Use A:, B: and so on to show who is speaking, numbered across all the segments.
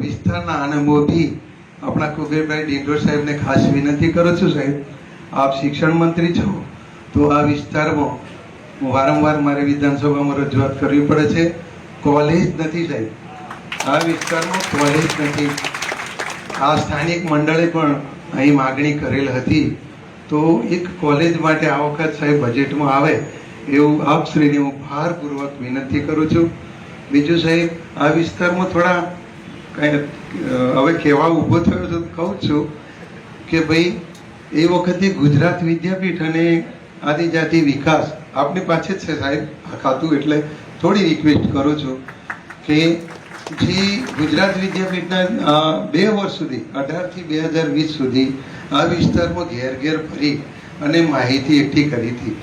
A: વિસ્તારના અને મોદી આપણા કુબેરભાઈ ડિંડોર સાહેબને ખાસ વિનંતી કરું છું સાહેબ, આપ શિક્ષણ મંત્રી છો, તો આ વિસ્તારમાં હું વારંવાર મારે વિધાનસભામાં રજૂઆત કરવી પડે છે. કોલેજ નથી સાહેબ. આ વિસ્તારમાં કોલેજ નથી. આ સ્થાનિક મંડળે પણ અહીં માગણી કરેલ હતી. તો એક કોલેજ માટે આ વખત સાહેબ બજેટમાં આવે એવું આપશ્રીને હું ભારપૂર્વક વિનંતી કરું છું. બીજું સાહેબ, આ વિસ્તારમાં થોડા હવે કહેવા ઊભો થયો તો કહું છું કે ભાઈ, એ વખતે ગુજરાત વિદ્યાપીઠ અને આદિજાતિ વિકાસ આપની પાસે જ છે સાહેબ, આ ખાતું, એટલે થોડી રિક્વેસ્ટ કરું છું કે જે ગુજરાત વિદ્યાપીઠના બે વર્ષ સુધી, અઢારથી બે હજાર વીસ સુધી આ વિસ્તારમાં ઘેર ઘેર ફરી અને માહિતી એકઠી કરી હતી.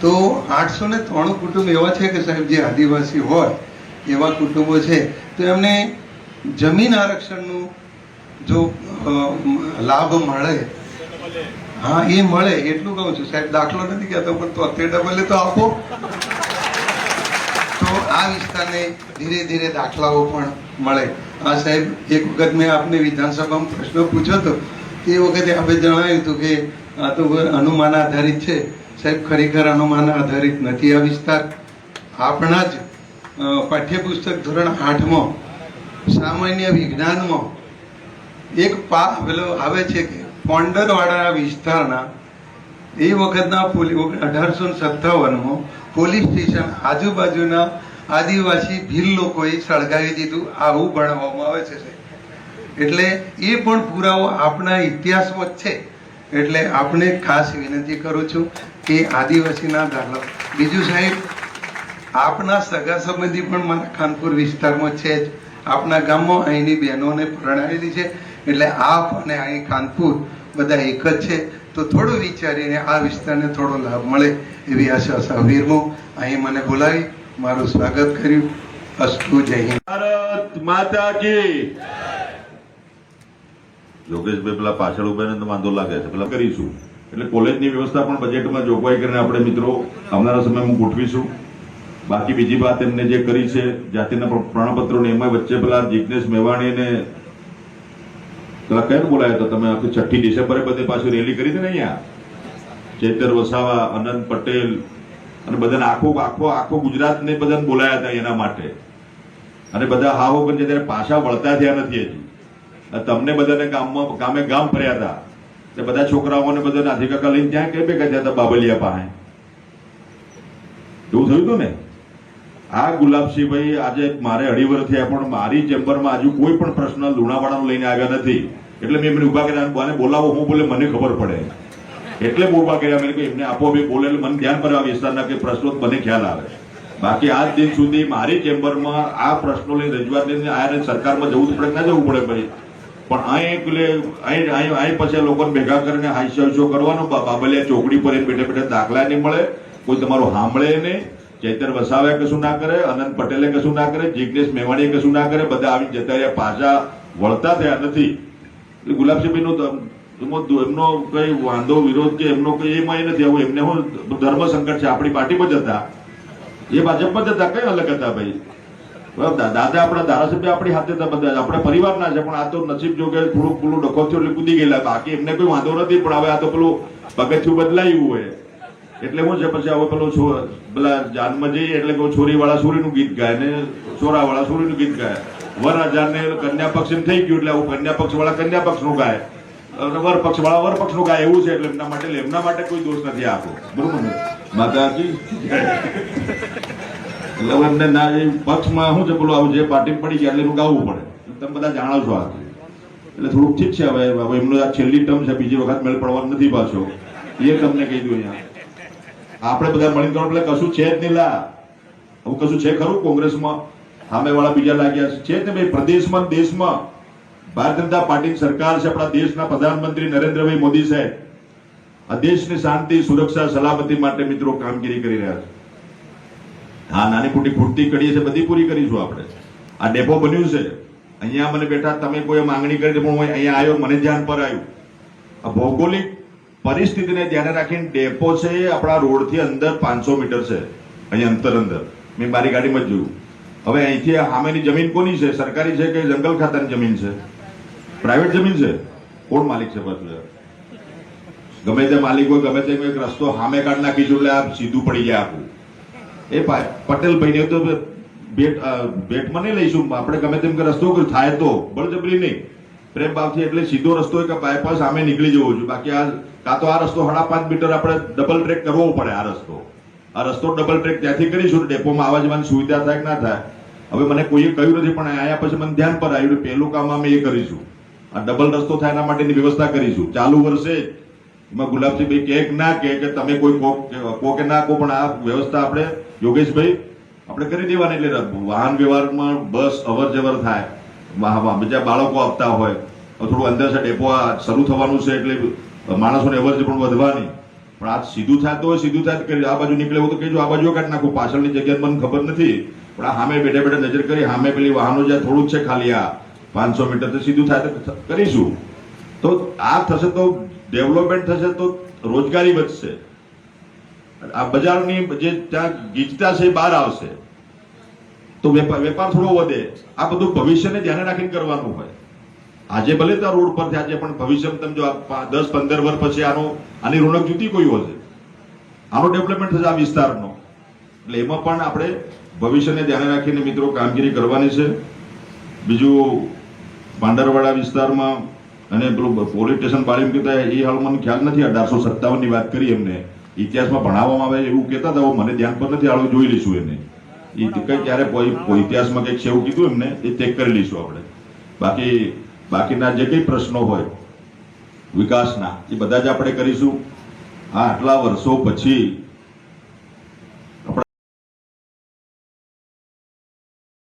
A: તો આઠસો ને ત્રાણું કુટુંબ એવા છે કે સાહેબ, જે આદિવાસી હોય, એવા કુટુંબો છે. તો એમને જમીન આરક્ષણનું જો લાભ મળે, હા, એ મળે, એટલું કહું છું. સાહેબ, દાખલો નથી કહેતો, પણ તો અત્યારે ડબલે તો આપો. તો આ વિસ્તારને ધીરે ધીરે દાખલાઓ પણ મળે. આ સાહેબ, એક વખત મેં આપને વિધાનસભામાં પ્રશ્ન પૂછ્યો હતો. તે વખતે આપણે જણાવ્યું હતું કે, આ તો અનુમાન આધારિત છે. સાહેબ, ખરેખર અનુમાન આધારિત નથી આ વિસ્તાર. આપણા જ પાઠ્યપુસ્તક ધોરણ આઠમાં સામાન્ય વિજ્ઞાનમાં એક પા પેલો આવે છે કે પોંડરવાડા વિસ્તારના એ વખતના અઢારસો સત્તાવનમાં પોલીસ સ્ટેશન આજુબાજુના આદિવાસી ભીલ લોકોએ સળગાવી દીધું. આવું ભણાવવામાં આવે છે એટલે એ પણ પુરાવો આપણા ઇતિહાસમાં જ છે. એટલે આપણે ખાસ વિનંતી કરું છું કે આદિવાસીના દાખલા. બીજું સાહેબ, આપના સગા સંબંધી પણ મારા ખાનપુર વિસ્તારમાં છે જ. આપના ગામમાં અહીંની બહેનોને પરણાવેલી છે. એટલે આપ અને અહીં ખાનપુર બધા એક જ છે. તો થોડું વિચારીને આ વિસ્તારને થોડો લાભ મળે એવી આશા સહવીરમાં અહીં મને બોલાવી મારું સ્વાગત કર્યું. અસ્તુ જય હિન્દ.
B: ભારત માતા કી. યોગેશભાઈ પેલા પાછળ ઊભા ને તો વાંધો લાગે છે. પેલા કરીશું. એટલે કોલેજની વ્યવસ્થા પણ બજેટમાં જોગવાઈ કરીને આપણે મિત્રો આવનારા સમયમાં ગોઠવીશું. બાકી બીજી વાત એમને જે કરી છે, જાતિના પ્ર- પ્રમાણપત્રો ને એમાં વચ્ચે પેલા જિજ્ઞેશ મેવાણીને પેલા કયા બોલાયા હતા તમે આખી છઠ્ઠી ડિસેમ્બરે બધે પાછી રેલી કરી હતી ને અહીંયા? ચેતર વસાવા, અનંત પટેલ અને બધાને આખો આખો આખો ગુજરાતને બધાને બોલાયા હતા એના માટે. અને બધા હાવો પણ છે પાછા વળતા થયા નથી હજી. તમને બધાને ગામમાં, ગામે ગામ ફર્યા હતા. તે બધા છોકરાઓને બધા નાથી કાકા લઈને ત્યાં કે ભેગા થયા હતા બાબલિયા પાસે? એવું થયું હતું ને? આ ગુલાબસિંહભાઈ આજે મારે અઢી વર્ષ થયા પણ મારી ચેમ્બરમાં હજુ કોઈ પણ પ્રશ્ન લુણાવાડાનો લઈને આવ્યા નથી. એટલે મેં એમને ઊભા કર્યા અને બોલાવો, હું બોલે મને ખબર પડે. એટલે બહુ ઊભા કર્યા. મેં એમને આપો બી બોલે મને ધ્યાન પર આ વિસ્તારના કે પ્રશ્નો મને ખ્યાલ આવે. બાકી આજ દિન સુધી મારી ચેમ્બરમાં આ પ્રશ્નો લઈને રજૂઆત લઈને આયા સરકારમાં જવું પડે ના જવું પડે ભાઈ. પણ અહીં એટલે અહીં અહીં અહીં પછી લોકોને ભેગા કરીને હાસ્યો કરવાનો બાબલિયા ચોકડી પર એ બેઠે બેઠે દાખલા નહીં મળે, કોઈ તમારું સાંભળે નહીં. ચૈતર વસાવે કશું ના કરે, અનંત પટેલે કશું ના કરે, જિગ્નેશ મેવાણીએ કશું ના કરે, બધા આવી જતા રહ્યા, પાછા વળતા થયા નથી. એટલે ગુલાબસિંહભાઈનો એમનો કઈ વાંધો, વિરોધ કે એમનો કઈ એમાં એ નથી આવું. એમને હું ધર્મ સંકટ છે, આપણી પાર્ટીમાં જ હતા. એ ભાજપમાં જ હતા, કઈ અલગ હતા ભાઈ? દાદા આપણા ધારાસભ્ય આપણી હાથે હતા બધા, આપણા પરિવારના છે, પણ આ તો નસીબ જો કે થોડુંક પેલું ડખો થયો એટલે કૂદી ગયેલા. બાકી એમને કોઈ વાંધો નથી, પણ હવે આ તો પેલું પગથિયું બદલાયું હોય. એટલે હું છે પછી હવે પેલો છો પેલા જાનમાં જઈએ એટલે કે છોરી વાળા છોરીનું ગીત ગાય ને છોરા વાળા છોરીનું ગીત ગાય. વર ને કન્યા પક્ષ એમ થઈ ગયું એટલે આવું કન્યા પક્ષ વાળા કન્યા પક્ષનું ગાય. અને વર પક્ષ વાળા વર પક્ષનું ગાય એવું છે એટલે એમના માટે એમના માટે કોઈ દોષ નથી આપો બરોબર ને? માતાજી. એટલે એમને ના એ પક્ષમાં શું છે પેલું આવું જે પાર્ટી પડી ગયા એટલે એનું ગાવું પડે. તમે બધા જાણો છો આ. એટલે થોડુંક ઠીક છે હવે એમનો આ છેલ્લી ટર્મ છે, બીજી વખત મેળ પડવાનો નથી પાછો. એ તમને કહી દઉં અહીંયા. આપણે બધા મળીને કરો એટલે કશું છે જ નહીં લા. આવું કશું છે ખરું કોંગ્રેસમાં? સામે વાળા બીજા લાગ્યા છે. ને ભાઈ, પ્રદેશમાં દેશમાં. ભારતીય જનતા પાર્ટીની સરકાર છે, આપણા દેશના પ્રધાનમંત્રી નરેન્દ્રભાઈ મોદી સાહેબ. આ દેશની શાંતિ, સુરક્ષા, સલામતી માટે મિત્રો કામગીરી કરી રહ્યા છે. હા, નાની મોટી ખૂટતી કરીએ છે, બધી પૂરી કરીશું આપણે. આ ડેપો બન્યું છે. અહીંયા મને બેઠા તમે કોઈ માંગણી કરી પણ હું અહીંયા આવ્યો, મને ધ્યાન પર આવ્યું. આ ભૌગોલિક પરિસ્થિતિને ધ્યાને રાખીને ડેપો છે, આપણા રોડથી અંદર પાંચસો મીટર છે અહીંયા અંતર અંદર. મેં મારી ગાડીમાં જ જોયું. હવે અહીંથી સામેની જમીન કોની છે? સરકારી છે કે જંગલ ખાતાની જમીન છે? પ્રાઇવેટ જમીન છે? કોણ માલિક છે પાછું ગમે તે માલિક હોય, ગમે તે એક રસ્તો સામે કાઢ નાખીશું એટલે આ સીધું પડી જાય આખું. એ પટેલભાઈને તો ભેટ ભેટમાં નહીં લઈશું. આપણે ગમે તેમ કે રસ્તો થાય તો. બળજબરી નહીં. પ્રેમ ભાવથી એટલે સીધો રસ્તો કે બાયપાસ સામે નીકળી જવું જોઈએ. બાકી આ કાં તો આ રસ્તો સાડા પાંચ મીટર આપણે ડબલ ટ્રેક કરવો પડે આ રસ્તો. આ રસ્તો ડબલ ટ્રેક ત્યાંથી કરીશું, ડેપોમાં આવવા જવાની સુવિધા થાય કે ના થાય? હવે મને કોઈએ કહ્યું નથી, પણ આયા પછી મને ધ્યાન પર આવ્યું પહેલું કામ અમે એ કરીશું. આ ડબલ રસ્તો થાય એના માટેની વ્યવસ્થા કરીશું. ચાલુ વર્ષે એમાં ગુલાબસિંહભાઈ કે કે ના કે કે તમે કોઈ કો કે- ના કો પણ આ વ્યવસ્થા આપણે યોગેશભાઈ આપણે કરી દેવાની. એટલે વાહન વ્યવહારમાં બસ અવર જવર થાય. બીજા બાળકો આપતા હોય થોડું અંદર છે, ડેપો શરૂ થવાનું છે એટલે માણસોને અવર પણ વધવાની. પણ આ સીધું થાય તો સીધું થાય કરી આ બાજુ નીકળે તો કહેજો, આ બાજુ કાઢી નાખું, પાછળની જગ્યા મને ખબર નથી. પણ આ સામે બેઠા બેઠા નજર કરી, સામે પેલી વાહનો જ્યાં થોડું છે ખાલી આ પાંચસો મીટર, તો સીધું થાય તો કરીશું. તો આ થશે તો ડેવલપમેન્ટ થશે તો રોજગારી વધશે. આ બજારની જે ત્યાં ગીચતા છે એ બહાર આવશે. તો વેપાર વેપાર થોડો વધે. આ બધું ભવિષ્યને ધ્યાને રાખીને કરવાનું હોય. આજે ભલે ત્યાં રોડ પર છે પણ ભવિષ્યમાં તમે જો દસ, પંદર વર્ષ પછી આનો આની રોનક જુદી કોઈ હશે આનો ડેવલપમેન્ટ થશે આ વિસ્તારનો. એટલે એમાં પણ આપણે ભવિષ્યને ધ્યાને રાખીને મિત્રો કામગીરી કરવાની છે. બીજું પાંડરવાડા વિસ્તારમાં અને પેલું પોલીસ સ્ટેશન બાળી કહેતા એ હાલ મને ખ્યાલ નથી, અઢારસો સત્તાવનની વાત કરી એમને. ઇતિહાસમાં ભણાવવામાં આવે એવું કહેતા હતા મને ધ્યાન પર નથી, હાલ જોઈ લઈશું એને. એ કઈ ક્યારે ઇતિહાસમાં કંઈક છે એવું કીધું એમને, એ ચેક કરી લઈશું આપણે. બાકી, બાકીના જે કઈ પ્રશ્નો હોય, વિકાસના, એ બધા જ આપણે કરીશું. આ આટલા વર્ષો પછી